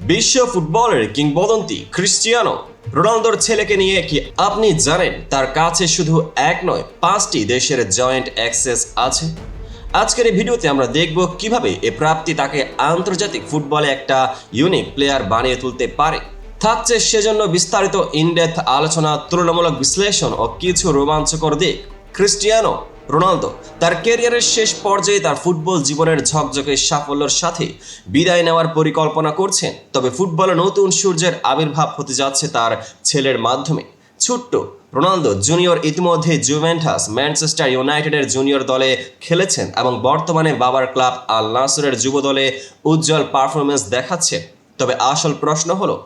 বিশ্ব ফুটবলের কিংবদন্তি ক্রিস্টিয়ানো রোনালদোর ছেলেকে নিয়ে কি আপনি জানেন তার কাছে শুধু এক নয়, পাঁচটি দেশের জয়েন্ট অ্যাক্সেস আছে? আজকের এই ভিডিওতে আমরা দেখব কীভাবে এ প্রাপ্তি তাকে আন্তর্জাতিক ফুটবলে একটা ইউনিক প্লেয়ার বানিয়ে তুলতে পারে। থাকছে সেজন্য বিস্তারিত ইনডেথ আলোচনা, তুলনামূলক বিশ্লেষণ ও কিছু রোমাঞ্চকর দিক। ক্রিস্টিয়ানো রোনালদো তার ক্যারিয়ারের শেষ পর্যায়ে তার ফুটবল জীবনের ঝকঝকে সাফল্যের সাথে বিদায় নেওয়ার পরিকল্পনা করছেন। তবে ফুটবলে নতুন সূর্যের আবির্ভাব হতে যাচ্ছে তার ছেলের মাধ্যমে। ছোট্ট রোনালদো জুনিয়র ইতিমধ্যে জুভেন্টাস, ম্যানচেস্টার ইউনাইটেডের জুনিয়র দলে খেলেছেন এবং বর্তমানে বাবার ক্লাব আল নাসরের যুব দলে উজ্জ্বল পারফরমেন্স দেখাচ্ছেন তবে আসল প্রশ্ন হলো,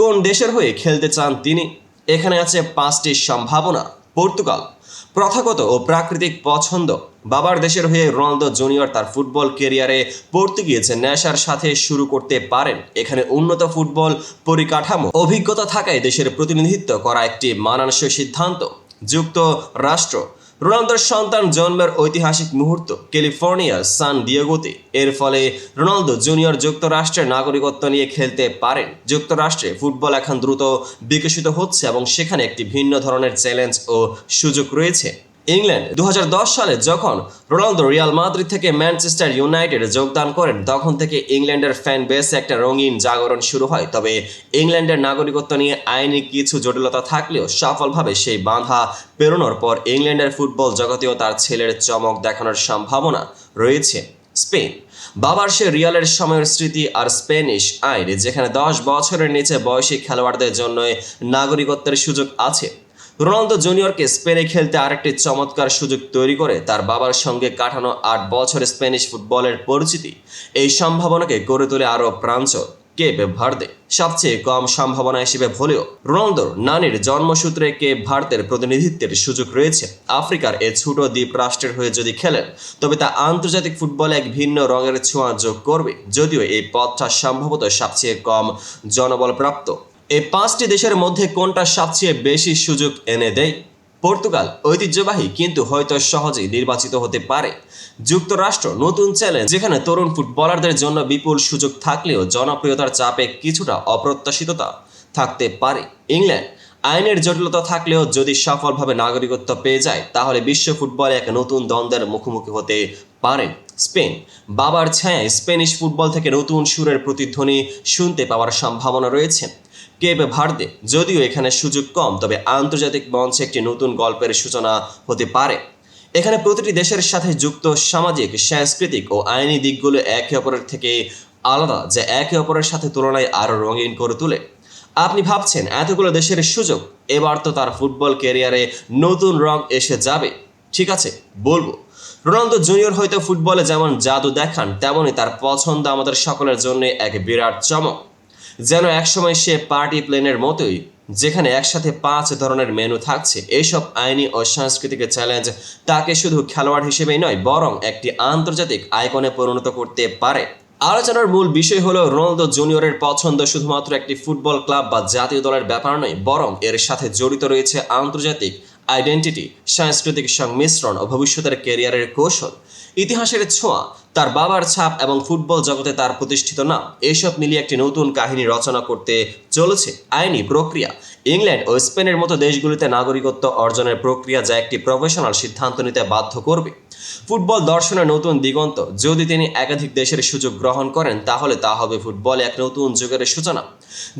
কোন দেশের হয়ে খেলতে চান তিনি? এখানে আছে পাঁচটি সম্ভাবনা। পর্তুগাল প্রথাগত ও প্রাকৃতিক পছন্দ বাবার দেশের হয়ে রোনালদো জুনিয়র তার ফুটবল কেরিয়ারে পর্তুগিজ নেশার সাথে শুরু করতে পারেন। এখানে উন্নত ফুটবল পরিকাঠামো, অভিজ্ঞতা থাকায় দেশের প্রতিনিধিত্ব করা একটি মানানসই সিদ্ধান্ত। যুক্ত রাষ্ট্র রোনালদোর সন্তান জন্মের ঐতিহাসিক মুহূর্ত ক্যালিফোর্নিয়ার সান ডিয়েগোতে। এর ফলে রোনালদো জুনিয়র যুক্তরাষ্ট্রের নাগরিকত্ব নিয়ে খেলতে পারেন। যুক্তরাষ্ট্রে ফুটবল এখন দ্রুত বিকশিত হচ্ছে এবং সেখানে একটি ভিন্ন ধরনের চ্যালেঞ্জ ও সুযোগ রয়েছে। ইংল্যান্ড। দু হাজার দশ সালে যখন রোনালদো রিয়াল মাদ্রিদ থেকে ম্যানচেস্টার ইউনাইটেডে যোগদান করেন, তখন থেকে ইংল্যান্ডের ফ্যান বেসে একটা রঙিন জাগরণ শুরু হয়। তবে ইংল্যান্ডের নাগরিকত্ব নিয়ে আইনি কিছু জটিলতা থাকলেও সফলভাবে সেই বাঁধা পেরোনোর পর ইংল্যান্ডের ফুটবল জগতেও তার ছেলের চমক দেখানোর সম্ভাবনা রয়েছে স্পেন। বাবার সে রিয়ালের সময়ের স্মৃতি আর স্পেনিশ আইন, যেখানে দশ বছরের নিচে বয়সী খেলোয়াড়দের জন্য নাগরিকত্বের সুযোগ আছে। রোনালদো জুনিয়রকে স্পেনে খেলতে আরেকটি চমৎকার সুযোগ তৈরি করে তার বাবার সঙ্গে কাটানো আট বছর স্প্যানিশ ফুটবলের পরিচিতি। এই সম্ভাবনাকে গড়ে তোলে আরও প্রাঞ্চল কেপ ভার্দে সবচেয়ে কম সম্ভাবনা হিসেবে হলেও রোনালদোর নানির জন্মসূত্রে কেপ ভারতের প্রতিনিধিত্বের সুযোগ রয়েছে। আফ্রিকার এই ছোট দ্বীপ রাষ্ট্রের হয়ে যদি খেলেন, তবে তা আন্তর্জাতিক ফুটবলে এক ভিন্ন রঙের ছোঁয়া যোগ করবে। যদিও এই পথটা সম্ভবত সবচেয়ে কম জনবলপ্রাপ্ত। এই পাঁচটি দেশের মধ্যে কোনটা সবচেয়ে বেশি সুযোগ এনে দেয়? পর্তুগাল ঐতিহ্যবাহী কিন্তু হয়তো সহজেই নির্বাচিত হতে পারে। যুক্তরাষ্ট্র নতুন চ্যালেঞ্জ, যেখানে তরুণ ফুটবলারদের জন্য বিপুল সুযোগ থাকলেও জনপ্রিয়তার চাপে কিছুটা অপ্রত্যাশিততা থাকতে পারে। ইংল্যান্ড, আইনের জটিলতা থাকলেও যদি সফলভাবে নাগরিকত্ব পেয়ে যায়, তাহলে বিশ্ব ফুটবলে এক নতুন দ্বন্দ্বের মুখোমুখি হতে পারেন স্পেন, বাবার ছায়ায় স্পেনিশ ফুটবল থেকে নতুন সুরের প্রতিধ্বনি শুনতে পাওয়ার সম্ভাবনা রয়েছে। কেবে ভারতে যদিও এখানে সুযোগ কম, তবে আন্তর্জাতিক মঞ্চে একটি নতুন গল্পের সূচনা হতে পারে। এখানে প্রতিটি দেশের সাথে যুক্ত সামাজিক, সাংস্কৃতিক ও আইনি দিকগুলো একে অপরের থেকে আলাদা, যা একে অপরের সাথে তুলনায় আরও রঙিন করে তোলে। আপনি ভাবছেন, এতগুলো দেশের সুযোগ, এবার তো তার ফুটবল ক্যারিয়ারে নতুন রং এসে যাবে। ঠিক আছে, বলব। রোনালদো জুনিয়র হয়তো ফুটবলে যেমন জাদু দেখান তেমনই তার পছন্দ আমাদের সকলের জন্য এক বিরাট চমক। যেন একসময় সে পার্টি প্লেনের মতোই, যেখানে একসাথে পাঁচ ধরনের মেনু থাকছে এইসব আইনি ও সাংস্কৃতিক চ্যালেঞ্জ তাকে শুধু খেলোয়াড় হিসেবেই নয়, বরং একটি আন্তর্জাতিক আইকনে পরিণত করতে পারে। আলোচনার মূল বিষয় হলো রোনালদো জুনিয়রের পছন্দ শুধুমাত্র একটি ফুটবল ক্লাব বা জাতীয় দলের ব্যাপার নয়, বরং এর সাথে জড়িত রয়েছে আন্তর্জাতিক আইডেন্টিটি সাংস্কৃতিক সংমিশ্রণ ও ভবিষ্যতের ক্যারিয়ারের কৌশল। ইতিহাসের ছোঁয়া, তার বাবার ছাপ এবং ফুটবল জগতে তার প্রতিষ্ঠিত নাম, এসব মিলিয়ে একটি নতুন কাহিনী রচনা করতে চলেছে আইনি প্রক্রিয়া। ইংল্যান্ড ও স্পেনের মতো দেশগুলিতে নাগরিকত্ব অর্জনের প্রক্রিয়া যা একটি প্রফেশনাল সিদ্ধান্ত নিতে বাধ্য করবে। ফুটবল দর্শনের নতুন দিগন্ত। যদি তিনি একাধিক দেশের সুযোগ গ্রহণ করেন, তাহলে তা হবে ফুটবল এক নতুন যুগের সূচনা,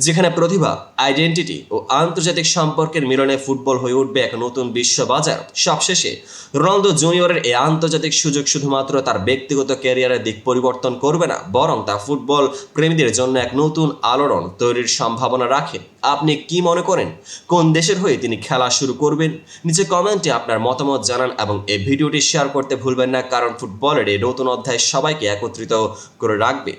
যেখানে প্রতিভা আইডেন্টিটি ও আন্তর্জাতিক সম্পর্কের মিলনে ফুটবল হয়ে উঠবে এক নতুন বিশ্ব বাজার। সবশেষে, রোনালদো জুনিয়রের এই আন্তর্জাতিক সুযোগ শুধুমাত্র তার ব্যক্তিগত ক্যারিয়ারের দিক পরিবর্তন করবে না, বরং তা ফুটবল প্রেমীদের জন্য এক নতুন আলোড়ন তৈরির সম্ভাবনা রাখে। আপনি কি মনে করেন? কোন দেশের হয়ে তিনি খেলা শুরু করবেন? নিচে কমেন্টে আপনার মতামত জানান এবং এই ভিডিওটি শেয়ার করতে ভুলবেন না কারণ ফুটবলের এই নতুন অধ্যায় সবাইকে একত্রিত করে রাখবে